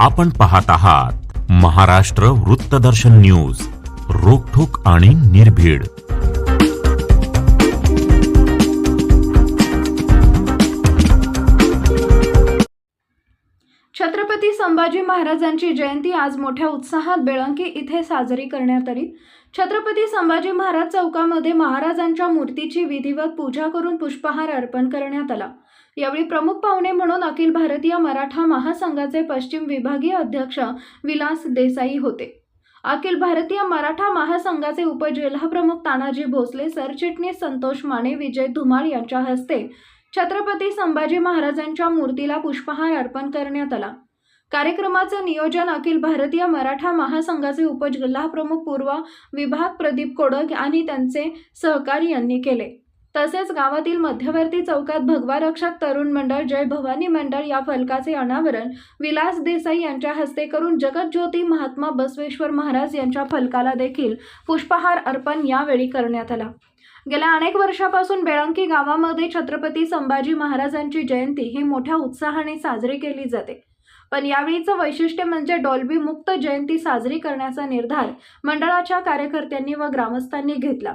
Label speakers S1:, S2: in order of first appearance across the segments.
S1: आपण पाहत आहात महाराष्ट्र वृत्तदर्शन न्यूज रोखोक आणि निर्भीड.
S2: छत्रपती संभाजी महाराजांची जयंती आज मोठ्या उत्साहात बेळंकी इथे साजरी करण्यात आली. छत्रपती संभाजी महाराज चौकामध्ये महाराजांच्या मूर्तीची विधिवत पूजा करून पुष्पहार अर्पण करण्यात आला. यावेळी प्रमुख पाहुणे म्हणून अखिल भारतीय मराठा महासंघाचे पश्चिम विभागीय अध्यक्ष विलास देसाई होते. अखिल भारतीय मराठा महासंघाचे उपजिल्हाप्रमुख तानाजी भोसले सरचिटणीस संतोष माने विजय धुमाळ यांच्या हस्ते छत्रपती संभाजी महाराजांच्या मूर्तीला पुष्पहार अर्पण करण्यात आला. कार्यक्रमाचं नियोजन अखिल भारतीय मराठा महासंघाचे उपजिल्हाप्रमुख पूर्व विभाग प्रदीप कोडक आणि त्यांचे सहकारी यांनी केले. तसेच गावातील मध्यवर्ती चौकात भगवा रक्षक तरुण मंडळ जय भवानी मंडळ या फलकाचे अनावरण विलास देसाई यांच्या हस्ते करून जगज्योती महात्मा बसवेश्वर महाराज यांच्या फलकाला देखील पुष्पहार अर्पण यावेळी करण्यात आला. गेल्या अनेक वर्षापासून बेळंकी गावामध्ये छत्रपती संभाजी महाराजांची जयंती ही मोठ्या उत्साहाने साजरी केली जाते. पण यावेळीचं वैशिष्ट्य म्हणजे डॉल्बी मुक्त जयंती साजरी करण्याचा निर्धार मंडळाच्या कार्यकर्त्यांनी व ग्रामस्थांनी घेतला.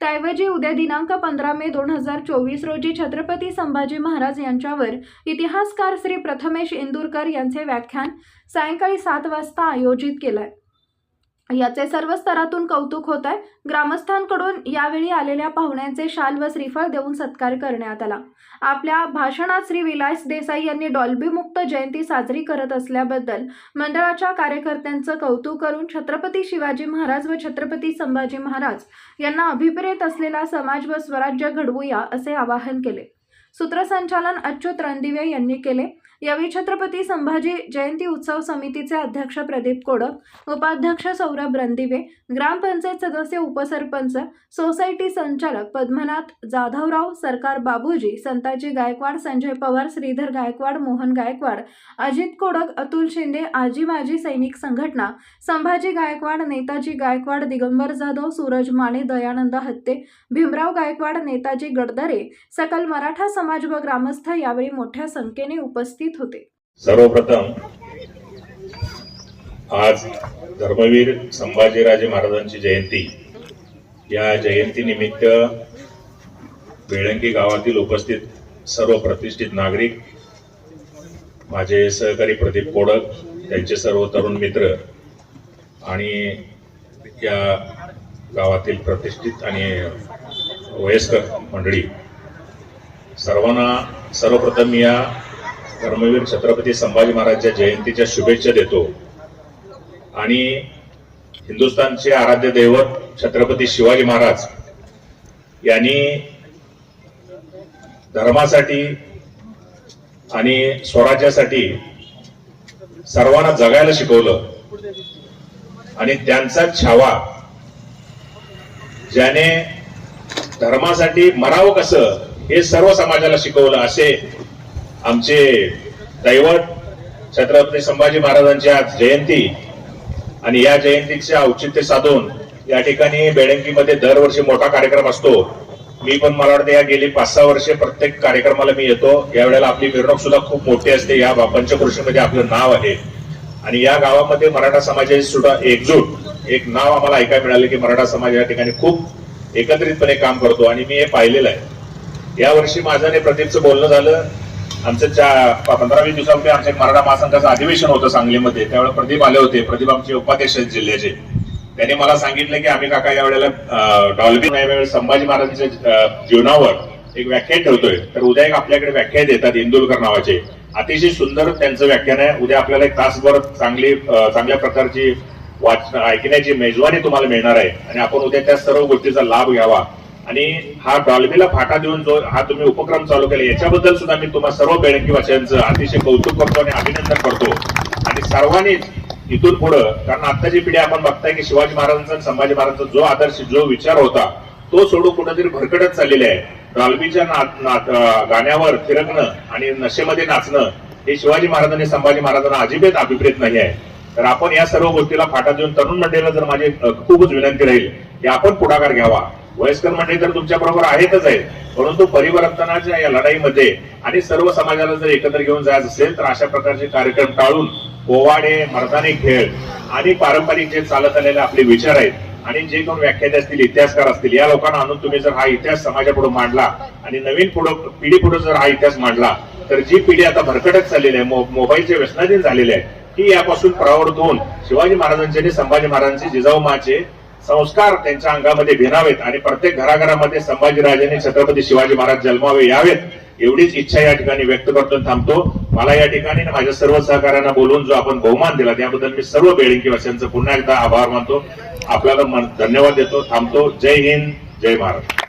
S2: त्याऐवजी उद्या दिनांक पंधरा मे दोन हजार चोवीस रोजी छत्रपती संभाजी महाराज यांच्यावर इतिहासकार श्री प्रथमेश इंदूरकर यांचे व्याख्यान सायंकाळी सात वाजता आयोजित केलं आहे याचे सर्व स्तरातून कौतुक होत आहे. ग्रामस्थांकडून यावेळी आलेल्या पाहुण्यांचे शाल व श्रीफळ देऊन सत्कार करण्यात आला. आपल्या भाषणात श्री विलास देसाई यांनी डॉल्बीमुक्त जयंती साजरी करत असल्याबद्दल मंडळाच्या कार्यकर्त्यांचं कौतुक करून छत्रपती शिवाजी महाराज व छत्रपती संभाजी महाराज यांना अभिप्रेत असलेला समाज व स्वराज्य घडवूया असे आवाहन केले. सूत्रसंचालन अच्युत रणदिवे यांनी केले. यावेळी छत्रपती संभाजी जयंती उत्सव समितीचे अध्यक्ष प्रदीप कोडक उपाध्यक्ष सौरभ रणदिवे ग्रामपंचायत सदस्य उपसरपंच सोसायटी संचालक पद्मनाथ जाधवराव सरकार बाबूजी संताजी गायकवाड संजय पवार श्रीधर गायकवाड मोहन गायकवाड अजित कोडक अतुल शिंदे आजी माजी सैनिक संघटना संभाजी गायकवाड नेताजी गायकवाड दिगंबर जाधव सूरज माने दयानंद हत्ते भीमराव गायकवाड नेताजी गडदरे सकल मराठा समाज व ग्रामस्थ यावेळी मोठ्या संख्येने उपस्थित होते.
S3: सर्वप्रथम आज धर्मवीर संभाजीराजे महाराजांची जयंती. या जयंतीनिमित्त बेळंगी गावातील उपस्थित सर्व प्रतिष्ठित नागरिक माझे सहकारी प्रदीप कोडक त्यांचे सर्व तरुण मित्र आणि या गावातील प्रतिष्ठित आणि वयस्कर मंडळी. सर्वांना सर्वप्रथम या धर्मवीर छत्रपती संभाजी महाराजच्या जयंतीच्या शुभेच्छा देतो. आणि हिंदुस्थानचे आराध्य दैवत छत्रपती शिवाजी महाराज यांनी धर्मासाठी आणि स्वराज्यासाठी सर्वांना जगायला शिकवलं. आणि त्यांचा छावा ज्याने धर्मासाठी मरावं कसं हे सर्व समाजाला शिकवलं असे आमचे दैवत छत्रपती संभाजी महाराजांची आज जयंती आणि या जयंतीचे औचित्य साधून या ठिकाणी बेळंकीमध्ये दरवर्षी मोठा कार्यक्रम असतो. मी पण मला वाटतं या गेली पाच सहा वर्षे प्रत्येक कार्यक्रमाला मी येतो. यावेळेला आपली मिरवणूक सुद्धा खूप मोठी असते. या पंचकृषीमध्ये आपलं नाव आहे. आणि या गावामध्ये मराठा समाजाची सुद्धा एकजूट एक नाव आम्हाला ऐकायला मिळालं की मराठा समाज या ठिकाणी खूप एकत्रितपणे काम करतो. आणि मी हे पाहिलेलं आहे. या वर्षी माझं आणि प्रदीपचं बोलणं झालं. आमचं चा पंधरा वीस दिवसापूर्वी आमच्या मराठा महासंघाचं अधिवेशन होतं सांगलीमध्ये त्यावेळेला प्रदीप आले होते. प्रदीप आमचे उपाध्यक्ष जिल्ह्याचे. त्यांनी मला सांगितलं की आम्ही काका यावेळेला वेळेला डॉल्बी यावेळेला संभाजी महाराजांच्या जीवनावर एक व्याख्यान ठेवतोय. तर उद्या एक आपल्याकडे व्याख्यान देतात इंदुलकर नावाचे. अतिशय सुंदर त्यांचं व्याख्यान आहे. उद्या आपल्याला एक तासभर चांगली चांगल्या प्रकारची वाच ऐकण्याची मेजवानी तुम्हाला मिळणार आहे. आणि आपण उद्या त्या सर्व गोष्टीचा लाभ घ्यावा. आणि हा डॉल्बीला फाटा देऊन जो हा तुम्ही उपक्रम चालू केला याच्याबद्दल सुद्धा मी तुम्हाला सर्व बेळंकीवाशांचं अतिशय कौतुक करतो आणि अभिनंदन करतो. आणि सर्वांनीच इथून पुढं कारण आत्ताची पिढी आपण बघताय की शिवाजी महाराजांचा संभाजी महाराजांचा जो आदर्श जो विचार होता तो सोडून कुठेतरी भरकटत चाललेला आहे. डॉल्बीच्या गाण्यावर थिरकणं आणि नशेमध्ये नाचणं हे शिवाजी महाराजांनी संभाजी महाराजांना अजिबात अभिप्रेत नाही आहे. तर आपण या सर्व गोष्टीला फाटा देऊन तरुण मंडळीला जर माझी खूपच विनंती राहील की आपण पुढाकार घ्यावा. वयस्कर मंडळी तर तुमच्या बरोबर आहेतच आहेत. परंतु परिवर्तनाच्या या लढाईमध्ये आणि सर्व समाजाला जर एकत्र घेऊन जायचं असेल तर अशा प्रकारचे कार्यक्रम टाळून पोवाडे मर्दानी खेळ आणि पारंपरिक जे चालत आलेले आपले विचार आहेत आणि जे कोण व्याख्याते असतील इतिहासकार असतील या लोकांना आणून तुम्ही जर हा इतिहास समाजापुढे मांडला आणि नवीन पुढे पिढी पुढे जर हा इतिहास मांडला तर जी पिढी आता भरकटत चाललेली आहे मोबाईलचे व्यसनाधीन झालेले आहे ती यापासून परावृत्त होऊन शिवाजी महाराजांचे आणि संभाजी महाराजांचे जिजाऊ माचे संस्कार त्यांच्या अंगामध्ये भिनावेत आणि प्रत्येक घराघरामध्ये संभाजीराजांनी छत्रपती शिवाजी महाराज जन्मावे यावेत एवढीच इच्छा या ठिकाणी व्यक्त करतो थांबतो. मला या ठिकाणी माझ्या सर्व सहकाऱ्यांना बोलून जो आपण बहुमान दिला त्याबद्दल मी सर्व बेळिंकीवासियांचं पुन्हा एकदा आभार मानतो. आपल्याला धन्यवाद देतो. थांबतो. जय हिंद. जय महाराज